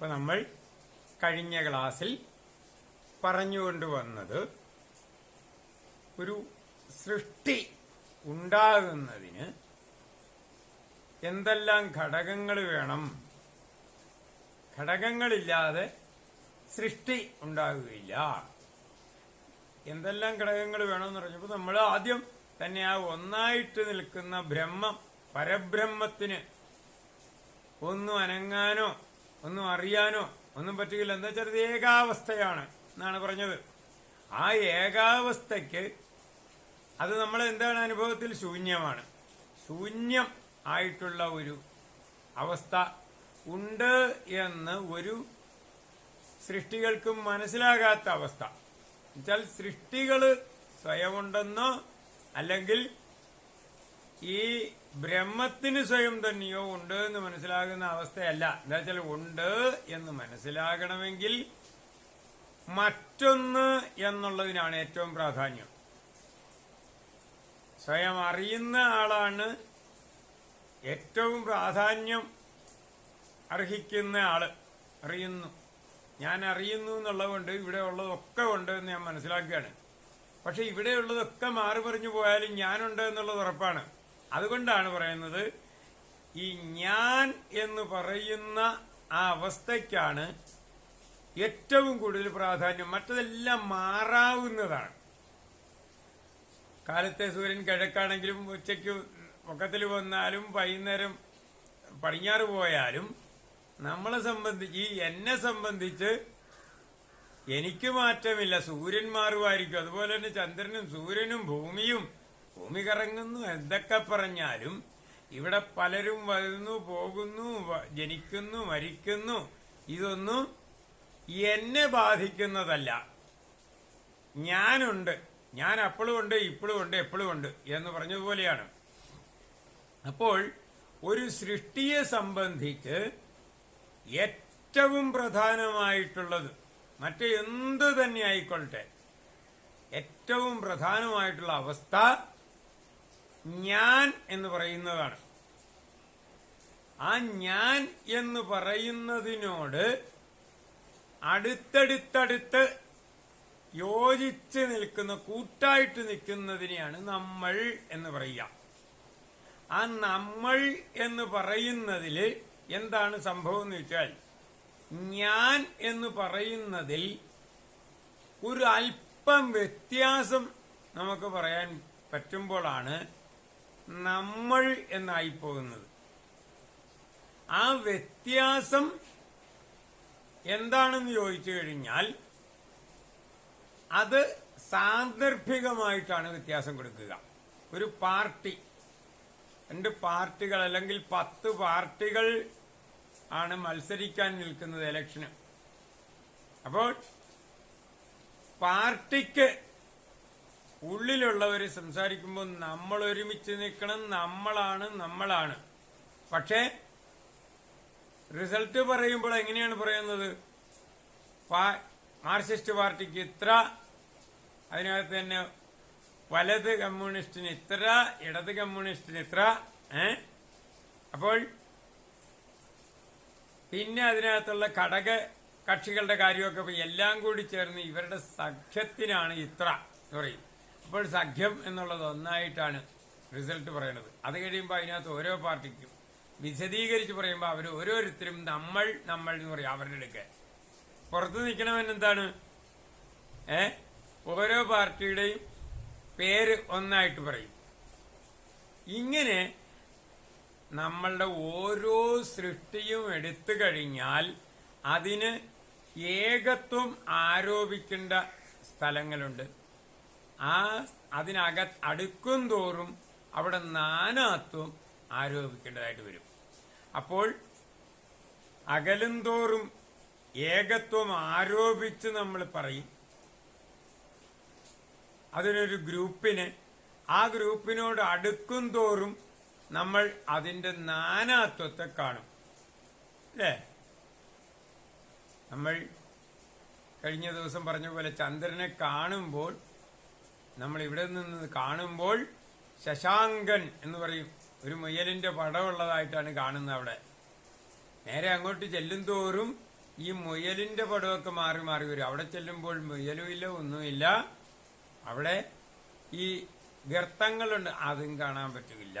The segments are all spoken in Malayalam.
അപ്പൊ നമ്മൾ കഴിഞ്ഞ ക്ലാസ്സിൽ പറഞ്ഞുകൊണ്ടുവന്നത് ഒരു സൃഷ്ടി ഉണ്ടാകുന്നതിന് എന്തെല്ലാം ഘടകങ്ങൾ വേണം? ഘടകങ്ങളില്ലാതെ സൃഷ്ടി ഉണ്ടാകുകയില്ല. എന്തെല്ലാം ഘടകങ്ങൾ വേണമെന്ന് പറഞ്ഞപ്പോൾ നമ്മൾ ആദ്യം തന്നെ ആ ഒന്നായിട്ട് നിൽക്കുന്ന ബ്രഹ്മം പരബ്രഹ്മത്തിന് ഒന്നും അനങ്ങാനോ ഒന്നും അറിയാനോ ഒന്നും പറ്റുകയില്ല എന്താ വെച്ചാൽ ഏകാവസ്ഥയാണ് എന്നാണ് പറഞ്ഞത്. ആ ഏകാവസ്ഥയ്ക്ക് അത് നമ്മൾ എന്താണ് അനുഭവത്തിൽ ശൂന്യമാണ്. ശൂന്യം ആയിട്ടുള്ള ഒരു അവസ്ഥ ഉണ്ട് എന്ന് ഒരു സൃഷ്ടികൾക്കും മനസ്സിലാകാത്ത അവസ്ഥ. എന്നുവെച്ചാൽ സൃഷ്ടികൾ സ്വയമുണ്ടെന്നോ അല്ലെങ്കിൽ ഈ ബ്രഹ്മത്തിന് സ്വയം തന്നെയോ ഉണ്ട് എന്ന് മനസ്സിലാകുന്ന അവസ്ഥയല്ല. എന്താ വെച്ചാൽ ഉണ്ട് എന്ന് മനസ്സിലാകണമെങ്കിൽ മറ്റൊന്ന് എന്നുള്ളതിനാണ് ഏറ്റവും പ്രാധാന്യം. സ്വയം അറിയുന്ന ആളാണ് ഏറ്റവും പ്രാധാന്യം അർഹിക്കുന്ന ആൾ. അറിയുന്നു. ഞാൻ അറിയുന്നു എന്നുള്ളതുകൊണ്ട് ഇവിടെ ഉള്ളതൊക്കെ ഉണ്ട് എന്ന് ഞാൻ മനസ്സിലാക്കുകയാണ്. പക്ഷെ ഇവിടെയുള്ളതൊക്കെ മാറി പറഞ്ഞു പോയാലും ഞാനുണ്ട് എന്നുള്ളത് ഉറപ്പാണ്. അതുകൊണ്ടാണ് പറയുന്നത് ഈ ഞാൻ എന്ന് പറയുന്ന ആ അവസ്ഥയ്ക്കാണ് ഏറ്റവും കൂടുതൽ പ്രാധാന്യം. മറ്റതെല്ലാം മാറാവുന്നതാണ്. കാലത്തെ സൂര്യൻ കിഴക്കാണെങ്കിലും ഉച്ചയ്ക്ക് പൊക്കത്തിൽ വന്നാലും വൈകുന്നേരം പടിഞ്ഞാറ് പോയാലും നമ്മളെ സംബന്ധിച്ച് ഈ എന്നെ സംബന്ധിച്ച് എനിക്ക് മാറ്റമില്ല. സൂര്യൻ മാറുമായിരിക്കും. അതുപോലെ തന്നെ ചന്ദ്രനും സൂര്യനും ഭൂമിയും ഭൂമി കറങ്ങുന്നു എന്തൊക്കെ പറഞ്ഞാലും ഇവിടെ പലരും വരുന്നു പോകുന്നു ജനിക്കുന്നു മരിക്കുന്നു. ഇതൊന്നും എന്നെ ബാധിക്കുന്നതല്ല. ഞാനുണ്ട്. ഞാൻ അപ്പോഴും ഉണ്ട് ഇപ്പോഴും ഉണ്ട് എപ്പോഴും ഉണ്ട് എന്ന് പറഞ്ഞതുപോലെയാണ്. അപ്പോൾ ഒരു സൃഷ്ടിയെ സംബന്ധിച്ച് ഏറ്റവും പ്രധാനമായിട്ടുള്ളത് മറ്റേ എന്ത് തന്നെ ആയിക്കൊള്ളട്ടെ. ഏറ്റവും പ്രധാനമായിട്ടുള്ള അവസ്ഥ ഞാൻ എന്ന് പറയുന്നതാണ്. ആ ഞാൻ എന്ന് പറയുന്നതിനോട് അടുത്തടുത്തടുത്ത് യോജിച്ച് നിൽക്കുന്ന കൂട്ടായിട്ട് നിൽക്കുന്നതിനെയാണ് നമ്മൾ എന്ന് പറയുക. ആ നമ്മൾ എന്ന് പറയുന്നതിൽ എന്താണ് സംഭവം എന്ന് വെച്ചാൽ ഞാൻ എന്ന് പറയുന്നതിൽ ഒരു അല്പം വ്യത്യാസം നമുക്ക് പറയാൻ പറ്റുമ്പോഴാണ് നമ്മൾ എന്നായി പോകുന്നത് ആ വ്യത്യാസം എന്താണെന്ന് ചോദിച്ചു കഴിഞ്ഞാൽ അത് സാന്ദർഭികമായിട്ടാണ് വ്യത്യാസം കൊടുക്കുക. ഒരു പാർട്ടി രണ്ട് പാർട്ടികൾ അല്ലെങ്കിൽ പത്ത് പാർട്ടികൾ ആണ് മത്സരിക്കാൻ നിൽക്കുന്നത് ഇലക്ഷന്. അപ്പോൾ പാർട്ടിക്ക് ഉള്ളിലുള്ളവർ സംസാരിക്കുമ്പോൾ നമ്മൾ ഒരുമിച്ച് നിൽക്കണം നമ്മളാണ് നമ്മളാണ്. പക്ഷേ റിസൾട്ട് പറയുമ്പോൾ എങ്ങനെയാണ് പറയുന്നത്? മാർക്സിസ്റ്റ് പാർട്ടിക്ക് ഇത്ര അതിനകത്ത് തന്നെ വലത് കമ്മ്യൂണിസ്റ്റിന് ഇത്ര ഇടത് കമ്മ്യൂണിസ്റ്റിന് ഇത്ര ഏ? അപ്പോൾ പിന്നെ അതിനകത്തുള്ള ഘടക കക്ഷികളുടെ കാര്യമൊക്കെ എല്ലാം കൂടി ചേർന്ന് ഇവരുടെ സഖ്യത്തിനാണ് ഇത്ര എന്ന് പറയും അപ്പോൾ സഖ്യം എന്നുള്ളത് ഒന്നായിട്ടാണ് റിസൾട്ട് പറയുന്നത് അത് കഴിയുമ്പോൾ അതിനകത്ത് ഓരോ പാർട്ടിക്കും വിശദീകരിച്ച് പറയുമ്പോൾ അവർ ഓരോരുത്തരും നമ്മൾ നമ്മൾ എന്ന് പറയും അവരുടെ അടുക്കെ. പുറത്ത് നിൽക്കണമെന്നെന്താണ് ഏ? ഓരോ പാർട്ടിയുടെയും പേര് ഒന്നായിട്ട് പറയും. ഇങ്ങനെ നമ്മളുടെ ഓരോ സൃഷ്ടിയും എടുത്തു കഴിഞ്ഞാൽ അതിന് ഏകത്വം ആരോപിക്കേണ്ട സ്ഥലങ്ങളുണ്ട്. ആ അതിനക അടുക്കും തോറും അവിടെ നാനാത്വം ആരോപിക്കേണ്ടതായിട്ട് വരും. അപ്പോൾ അകലും തോറും ഏകത്വം ആരോപിച്ച് നമ്മൾ പറയും. അതിനൊരു ഗ്രൂപ്പിന് ആ ഗ്രൂപ്പിനോട് അടുക്കും തോറും നമ്മൾ അതിന്റെ നാനാത്വത്തെ കാണും. അല്ലേ? നമ്മൾ കഴിഞ്ഞ ദിവസം പറഞ്ഞ പോലെ ചന്ദ്രനെ കാണുമ്പോൾ നമ്മൾ ഇവിടെ നിന്ന് കാണുമ്പോൾ ശശാങ്കൻ എന്ന് പറയും. ഒരു മുയലിന്റെ പടമുള്ളതായിട്ടാണ് കാണുന്നത് അവിടെ. നേരെ അങ്ങോട്ട് ചെല്ലും തോറും ഈ മുയലിന്റെ പടമൊക്കെ മാറി മാറി വരും. അവിടെ ചെല്ലുമ്പോൾ മുയലുമില്ല ഒന്നുമില്ല. അവിടെ ഈ ഗർത്തങ്ങളുണ്ട്. അതും കാണാൻ പറ്റില്ല.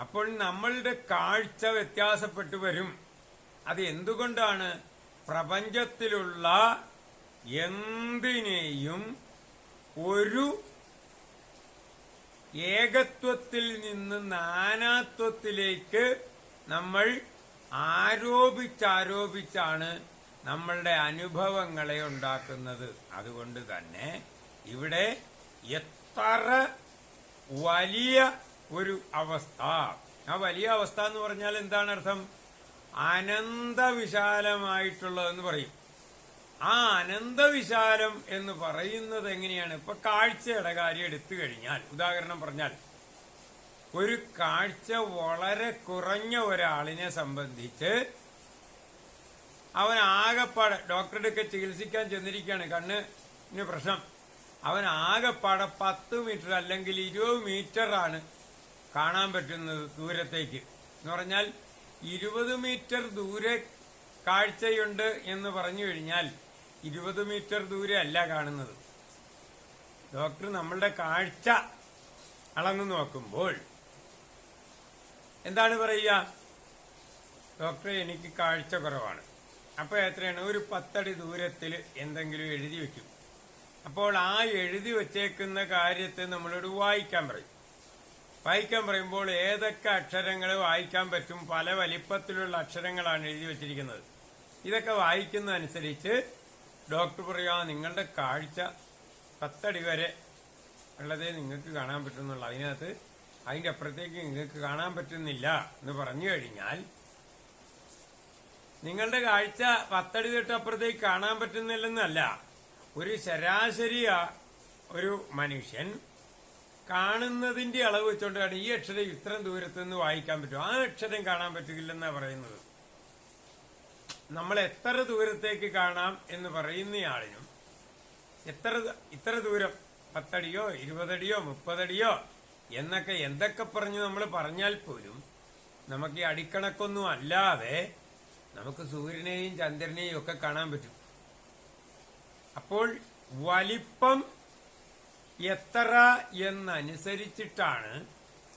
അപ്പോൾ നമ്മളുടെ കാഴ്ച വ്യത്യാസപ്പെട്ടു വരും. അത് എന്തുകൊണ്ടാണ് പ്രപഞ്ചത്തിലുള്ള എന്തിനേയും ഒരു ഏകത്വത്തിൽ നിന്ന് നാനാത്വത്തിലേക്ക് നമ്മൾ ആരോപിച്ചാരോപിച്ചാണ് നമ്മളുടെ അനുഭവങ്ങളെ ഉണ്ടാക്കുന്നത്. അതുകൊണ്ട് തന്നെ ഇവിടെ എത്ര വലിയ ഒരു അവസ്ഥ. ആ വലിയ അവസ്ഥ എന്ന് പറഞ്ഞാൽ എന്താണ് അർത്ഥം? അനന്തവിശാലമായിട്ടുള്ളതെന്ന് പറയും. ആ അനന്തവിശാലം എന്ന് പറയുന്നത് എങ്ങനെയാണ്? ഇപ്പൊ കാഴ്ചയുടെ കാര്യം എടുത്തു കഴിഞ്ഞാൽ ഉദാഹരണം പറഞ്ഞാൽ ഒരു കാഴ്ച വളരെ കുറഞ്ഞ ഒരാളിനെ സംബന്ധിച്ച് അവൻ ആകെപ്പാടെ ഡോക്ടറുടെ ഒക്കെ ചികിത്സിക്കാൻ ചെന്നിരിക്കുകയാണ് കണ്ണിന് പ്രശ്നം. അവൻ ആകെപ്പാടെ പത്ത് മീറ്റർ അല്ലെങ്കിൽ ഇരുപത് മീറ്ററാണ് കാണാൻ പറ്റുന്നത് ദൂരത്തേക്ക്. എന്ന് പറഞ്ഞാൽ ഇരുപത് മീറ്റർ ദൂരെ കാഴ്ചയുണ്ട് എന്ന് പറഞ്ഞു കഴിഞ്ഞാൽ ഇരുപത് മീറ്റർ ദൂരെ അല്ല കാണുന്നത്. ഡോക്ടർ നമ്മളുടെ കാഴ്ച അളന്നു നോക്കുമ്പോൾ എന്താണ് പറയുക? ഡോക്ടറെ എനിക്ക് കാഴ്ച കുറവാണ്. അപ്പോൾ എത്രയാണ്? ഒരു പത്തടി ദൂരത്തിൽ എന്തെങ്കിലും എഴുതി വെക്കും അപ്പോൾ ആ എഴുതി വച്ചേക്കുന്ന കാര്യത്തെ നമ്മളോട് വായിക്കാൻ പറയും. വായിക്കാൻ പറയുമ്പോൾ ഏതൊക്കെ അക്ഷരങ്ങൾ വായിക്കാൻ പറ്റും? പല വലിപ്പത്തിലുള്ള അക്ഷരങ്ങളാണ് എഴുതി വച്ചിരിക്കുന്നത്. ഇതൊക്കെ വായിക്കുന്നതനുസരിച്ച് ഡോക്ടർ പറയാ നിങ്ങളുടെ കാഴ്ച പത്തടി വരെ ഉള്ളതേ നിങ്ങൾക്ക് കാണാൻ പറ്റുന്നുള്ളൂ. അതിനകത്ത് അതിന്റെ അപ്പുറത്തേക്ക് നിങ്ങൾക്ക് കാണാൻ പറ്റുന്നില്ല എന്ന് പറഞ്ഞു കഴിഞ്ഞാൽ നിങ്ങളുടെ കാഴ്ച പത്തടി തൊട്ട് അപ്പുറത്തേക്ക് കാണാൻ പറ്റുന്നില്ലെന്നല്ല. ഒരു ശരാശരി ഒരു മനുഷ്യൻ കാണുന്നതിന്റെ അളവ് വെച്ചുകൊണ്ടാണ് ഈ അക്ഷരം ഇത്രയും ദൂരത്തുനിന്ന് വായിക്കാൻ പറ്റും ആ അക്ഷരം കാണാൻ പറ്റില്ലെന്നാ പറയുന്നത്. നമ്മൾ എത്ര ദൂരത്തേക്ക് കാണാം എന്ന് പറയുന്നയാളിനും എത്ര ഇത്ര ദൂരം പത്തടിയോ ഇരുപതടിയോ മുപ്പതടിയോ എന്നൊക്കെ എന്തൊക്കെ പറഞ്ഞ് നമ്മൾ പറഞ്ഞാൽ പോലും നമുക്ക് ഈ അടിക്കണക്കൊന്നും അല്ലാതെ നമുക്ക് സൂര്യനെയും ചന്ദ്രനെയും ഒക്കെ കാണാൻ പറ്റും. അപ്പോൾ വലിപ്പം എത്ര എന്നനുസരിച്ചിട്ടാണ്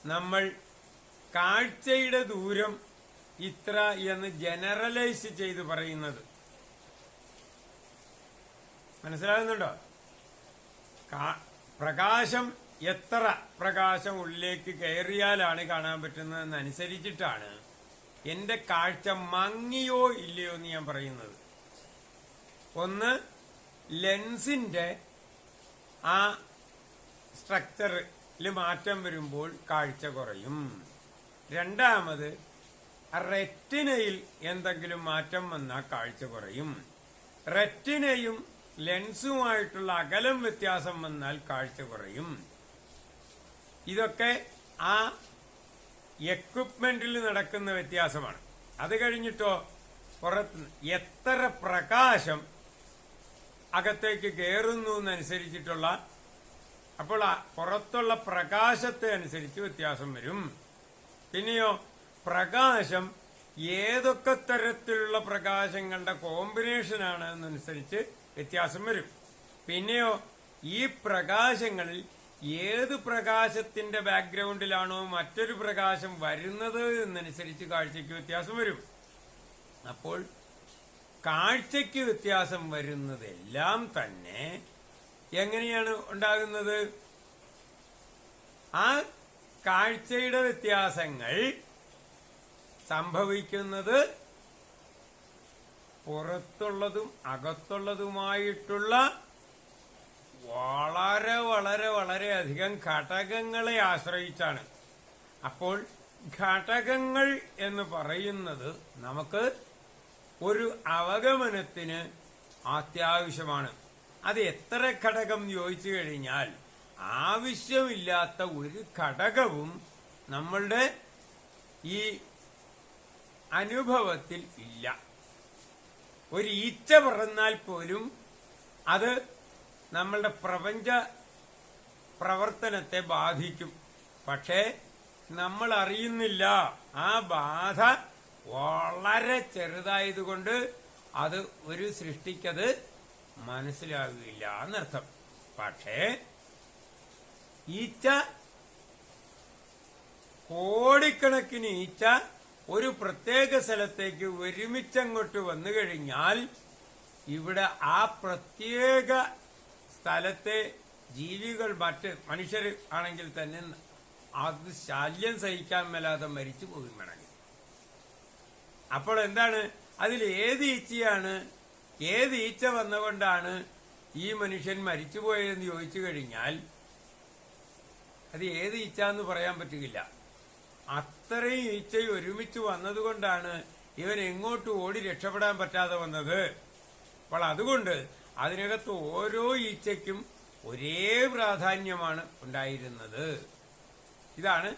നമ്മൾ കാഴ്ചയുടെ ദൂരം ഇത്ര എന്ന് ജനറലൈസ് ചെയ്ത് പറയുന്നത്. മനസ്സിലാകുന്നുണ്ടോ? പ്രകാശം എത്ര പ്രകാശം ഉള്ളിലേക്ക് കയറിയാലാണ് കാണാൻ പറ്റുന്നതെന്നനുസരിച്ചിട്ടാണ് എന്റെ കാഴ്ച മങ്ങിയോ ഇല്ലയോ എന്ന് ഞാൻ പറയുന്നത്. ഒന്ന് ലെൻസിന്റെ ആ സ്ട്രക്ചറിൽ മാറ്റം വരുമ്പോൾ കാഴ്ച കുറയും. രണ്ടാമത് റെറ്റിനയിൽ എന്തെങ്കിലും മാറ്റം വന്നാൽ കാഴ്ച കുറയും റെറ്റിനയും ലെൻസുമായിട്ടുള്ള അകലം വ്യത്യാസം വന്നാൽ കാഴ്ച കുറയും ഇതൊക്കെ ആ എക്വിപ്മെന്റിൽ നടക്കുന്ന വ്യത്യാസമാണ്. അത് കഴിഞ്ഞിട്ടോ പുറത്ത് എത്ര പ്രകാശം അകത്തേക്ക് കയറുന്നു എന്നനുസരിച്ചിട്ടുള്ള അപ്പോൾ പുറത്തുള്ള പ്രകാശത്തെ അനുസരിച്ച് വ്യത്യാസം വരും. പിന്നെയോ പ്രകാശം ഏതൊക്കെ തരത്തിലുള്ള പ്രകാശങ്ങളുടെ കോമ്പിനേഷനാണ് എന്നനുസരിച്ച് വ്യത്യാസം വരും. പിന്നെയോ ഈ പ്രകാശങ്ങളിൽ ഏത് പ്രകാശത്തിന്റെ ബാക്ക്ഗ്രൗണ്ടിലാണോ മറ്റൊരു പ്രകാശം വരുന്നത് എന്നനുസരിച്ച് കാഴ്ചയ്ക്ക് വ്യത്യാസം വരും. അപ്പോൾ കാഴ്ചയ്ക്ക് വ്യത്യാസം വരുന്നതെല്ലാം തന്നെ എങ്ങനെയാണ് ഉണ്ടാകുന്നത്? ആ കാഴ്ചയുടെ വ്യത്യാസങ്ങൾ സംഭവിക്കുന്നത് പുറത്തുള്ളതും അകത്തുള്ളതുമായിട്ടുള്ള വളരെ വളരെ വളരെ അധികം ഘടകങ്ങളെ ആശ്രയിച്ചാണ്. അപ്പോൾ ഘടകങ്ങൾ എന്ന് പറയുന്നത് നമുക്ക് ഒരു അവഗമനത്തിന് അത്യാവശ്യമാണ്. അത് എത്ര ഘടകം ചോദിച്ചു കഴിഞ്ഞാൽ ആവശ്യമില്ലാത്ത ഒരു ഘടകവും നമ്മളുടെ ഈ അനുഭവത്തിൽ ഇല്ല. ഒരു ഈച്ച പിറന്നാൽ പോലും അത് നമ്മളുടെ പ്രപഞ്ച പ്രവർത്തനത്തെ ബാധിക്കും. പക്ഷേ നമ്മൾ അറിയുന്നില്ല. ആ ബാധ വളരെ ചെറുതായതുകൊണ്ട് അത് ഒരു സൃഷ്ടിക്കത് മനസ്സിലാകുകയില്ല എന്നർത്ഥം. പക്ഷേ ഈച്ച കോടിക്കണക്കിന് ഈച്ച ഒരു പ്രത്യേക സ്ഥലത്തേക്ക് ഒരുമിച്ചങ്ങോട്ട് വന്നു കഴിഞ്ഞാൽ ഇവിടെ ആ പ്രത്യേക സ്ഥലത്തെ ജീവികൾ മറ്റ് മനുഷ്യർ ആണെങ്കിൽ തന്നെ അത് ശല്യം സഹിക്കാൻ മേലാതെ മരിച്ചു പോകും വേണമെങ്കിൽ. അപ്പോൾ എന്താണ്? അതിൽ ഏത് ഈച്ചയാണ്? ഏത് ഈച്ച വന്നുകൊണ്ടാണ് ഈ മനുഷ്യൻ മരിച്ചുപോയതെന്ന് ചോദിച്ചു കഴിഞ്ഞാൽ അത് ഏത് ഈച്ച എന്ന് പറയാൻ പറ്റുകയില്ല. അത്രയും ഈച്ച ഒരുമിച്ച് വന്നതുകൊണ്ടാണ് ഇവൻ എങ്ങോട്ട് ഓടി രക്ഷപ്പെടാൻ പറ്റാതെ വന്നത്. അപ്പോൾ അതുകൊണ്ട് അതിനകത്ത് ഓരോ ഈച്ചയ്ക്കും ഒരേ പ്രാധാന്യമാണ് ഉണ്ടായിരുന്നത്. ഇതാണ്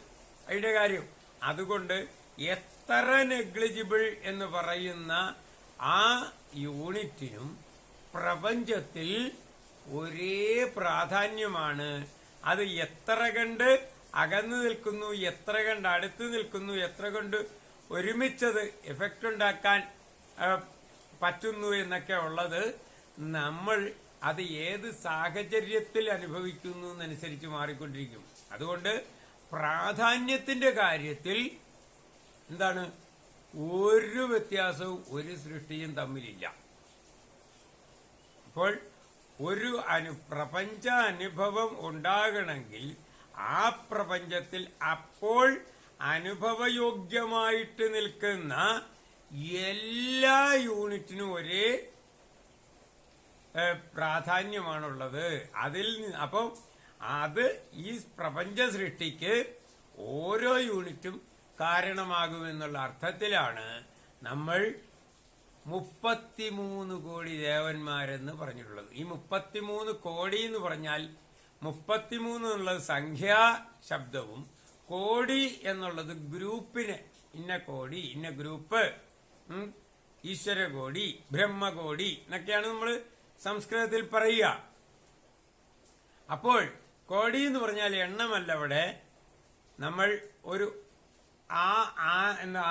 അതിന്റെ കാര്യം. അതുകൊണ്ട് എത്ര നെഗ്ലിജിബിൾ എന്ന് പറയുന്ന ആ യൂണിറ്റിനും പ്രപഞ്ചത്തിൽ ഒരേ പ്രാധാന്യമാണ്. അത് എത്ര കണ്ട് അകന്നു നിൽക്കുന്നു എത്ര കണ്ട് അടുത്ത് നിൽക്കുന്നു എത്ര കൊണ്ട് ഒരുമിച്ചത് എഫക്റ്റ് ഉണ്ടാക്കാൻ പറ്റുന്നു എന്നൊക്കെ ഉള്ളത് നമ്മൾ അത് ഏത് സാഹചര്യത്തിൽ അനുഭവിക്കുന്നു എന്നനുസരിച്ച് മാറിക്കൊണ്ടിരിക്കും. അതുകൊണ്ട് പ്രാധാന്യത്തിന്റെ കാര്യത്തിൽ എന്താണ്? ഒരു വ്യത്യാസവും ഒരു സൃഷ്ടിയും തമ്മിലില്ല. അപ്പോൾ ഒരു അനു പ്രപഞ്ച അനുഭവം ഉണ്ടാകണമെങ്കിൽ ആ പ്രപഞ്ചത്തിൽ അപ്പോൾ അനുഭവയോഗ്യമായിട്ട് നിൽക്കുന്ന എല്ലാ യൂണിറ്റിനും ഒരേ പ്രാധാന്യമാണുള്ളത്. അതിൽ അപ്പം അത് ഈ പ്രപഞ്ച സൃഷ്ടിക്ക് ഓരോ യൂണിറ്റും കാരണമാകുമെന്നുള്ള അർത്ഥത്തിലാണ് നമ്മൾ മുപ്പത്തിമൂന്ന് കോടി ദേവന്മാരെന്ന് പറഞ്ഞിട്ടുള്ളത്. ഈ മുപ്പത്തിമൂന്ന് കോടി എന്ന് പറഞ്ഞാൽ മുപ്പത്തിമൂന്ന് എന്നുള്ളത് സംഖ്യാ ശബ്ദവും കോടി എന്നുള്ളത് ഗ്രൂപ്പിന്. ഇന്ന കോടി ഇന്ന ഗ്രൂപ്പ്. ഈശ്വരകോടി ബ്രഹ്മകോടി എന്നൊക്കെയാണ് നമ്മൾ സംസ്കൃതത്തിൽ പറയുക. അപ്പോൾ കോടി എന്ന് പറഞ്ഞാൽ എണ്ണമല്ല അവിടെ. നമ്മൾ ഒരു ആ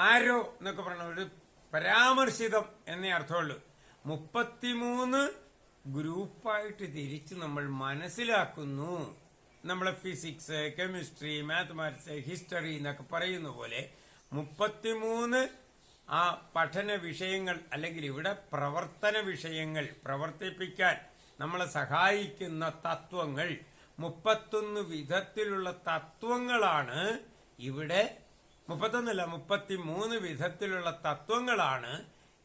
ആരോ എന്നൊക്കെ പറഞ്ഞ ഒരു പരാമർശിതം എന്നേ അർത്ഥമുള്ളൂ. മുപ്പത്തിമൂന്ന് ഗ്രൂപ്പായിട്ട് തിരിച്ച് നമ്മൾ മനസ്സിലാക്കുന്നു. നമ്മളെ ഫിസിക്സ് കെമിസ്ട്രി മാത്തമാറ്റിക്സ് ഹിസ്റ്ററി എന്നൊക്കെ പറയുന്ന പോലെ മുപ്പത്തിമൂന്ന് ആ പഠന വിഷയങ്ങൾ അല്ലെങ്കിൽ ഇവിടെ പ്രവർത്തന വിഷയങ്ങൾ പ്രവർത്തിപ്പിക്കാൻ നമ്മളെ സഹായിക്കുന്ന തത്വങ്ങൾ മുപ്പത്തൊന്ന് വിധത്തിലുള്ള തത്വങ്ങളാണ് ഇവിടെ മുപ്പത്തൊന്നല്ല മുപ്പത്തിമൂന്ന് വിധത്തിലുള്ള തത്വങ്ങളാണ്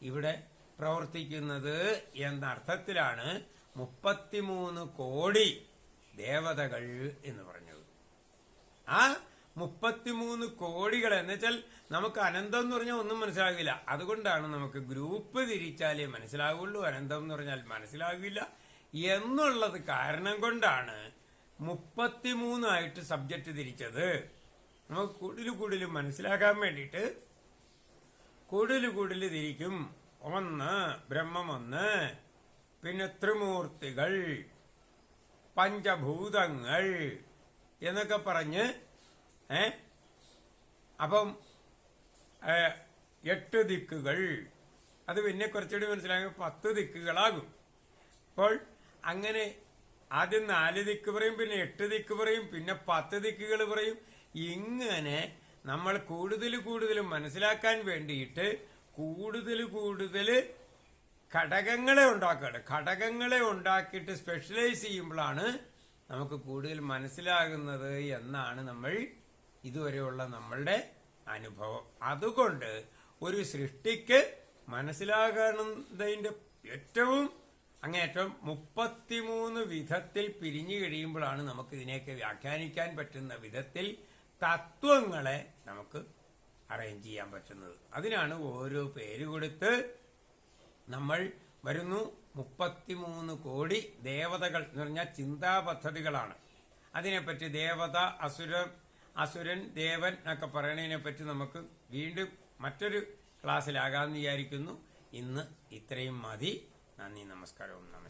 ഇവിടെ പ്രവർത്തിക്കുന്നത് എന്ന അർത്ഥത്തിലാണ് മുപ്പത്തിമൂന്ന് കോടി ദേവതകൾ എന്ന് പറഞ്ഞത്. ആ മുപ്പത്തിമൂന്ന് കോടികൾ എന്ന് വെച്ചാൽ നമുക്ക് അനന്തം എന്ന് പറഞ്ഞാൽ ഒന്നും മനസ്സിലാകില്ല. അതുകൊണ്ടാണ് നമുക്ക് ഗ്രൂപ്പ് തിരിച്ചാലേ മനസ്സിലാകുള്ളൂ അനന്തം എന്ന് പറഞ്ഞാൽ മനസ്സിലാകില്ല എന്നുള്ളത് കാരണം കൊണ്ടാണ് മുപ്പത്തിമൂന്നായിട്ട് സബ്ജക്റ്റ് തിരിച്ചത്. നമുക്ക് കൂടുതൽ കൂടുതൽ മനസ്സിലാക്കാൻ വേണ്ടിയിട്ട് കൂടുതൽ കൂടുതൽ തിരിക്കും. ഒന്ന് ബ്രഹ്മമൊന്ന് പിന്നെ ത്രിമൂർത്തികൾ പഞ്ചഭൂതങ്ങൾ എന്നൊക്കെ പറഞ്ഞ് ഏ? അപ്പം എട്ട് ദിക്കുകൾ. അത് പിന്നെ കുറച്ചുകൂടി മനസ്സിലാകും പത്ത് ദിക്കുകളാകും. അപ്പോൾ അങ്ങനെ ആദ്യം നാല് ദിക്ക് പറയും പിന്നെ എട്ട് ദിക്ക് പറയും പിന്നെ പത്ത് ദിക്കുകൾ പറയും. ഇങ്ങനെ നമ്മൾ കൂടുതൽ കൂടുതൽ മനസ്സിലാക്കാൻ വേണ്ടിയിട്ട് കൂടുതൽ കൂടുതൽ ഘടകങ്ങളെ ഉണ്ടാക്കുകയാണ്. ഘടകങ്ങളെ ഉണ്ടാക്കിയിട്ട് സ്പെഷ്യലൈസ് ചെയ്യുമ്പോഴാണ് നമുക്ക് കൂടുതൽ മനസ്സിലാകുന്നത് എന്നാണ് നമ്മൾ ഇതുവരെയുള്ള നമ്മളുടെ അനുഭവം. അതുകൊണ്ട് ഒരു സൃഷ്ടിക്ക് മനസ്സിലാകുന്നതിന്റെ ഏറ്റവും അങ്ങേറ്റം മുപ്പത്തിമൂന്ന് വിധത്തിൽ പിരിഞ്ഞു കഴിയുമ്പോഴാണ് നമുക്ക് ഇതിനെയൊക്കെ വ്യാഖ്യാനിക്കാൻ പറ്റുന്ന വിധത്തിൽ തത്വങ്ങളെ നമുക്ക് അറേഞ്ച് ചെയ്യാൻ പറ്റുന്നത്. അതിനാണ് ഓരോ പേര് കൊടുത്ത് നമ്മൾ വരുന്നു മുപ്പത്തിമൂന്ന് കോടി ദേവതകൾ എന്ന് പറഞ്ഞാൽ ചിന്താ പദ്ധതികളാണ്. അതിനെപ്പറ്റി ദേവത അസുര അസുരൻ ദേവൻ എന്നൊക്കെ പറയുന്നതിനെ പറ്റി നമുക്ക് വീണ്ടും മറ്റൊരു ക്ലാസ്സിലാകാമെന്ന് വിചാരിക്കുന്നു. ഇന്ന് ഇത്രയും മതി. നന്ദി നമസ്കാരവും. നമ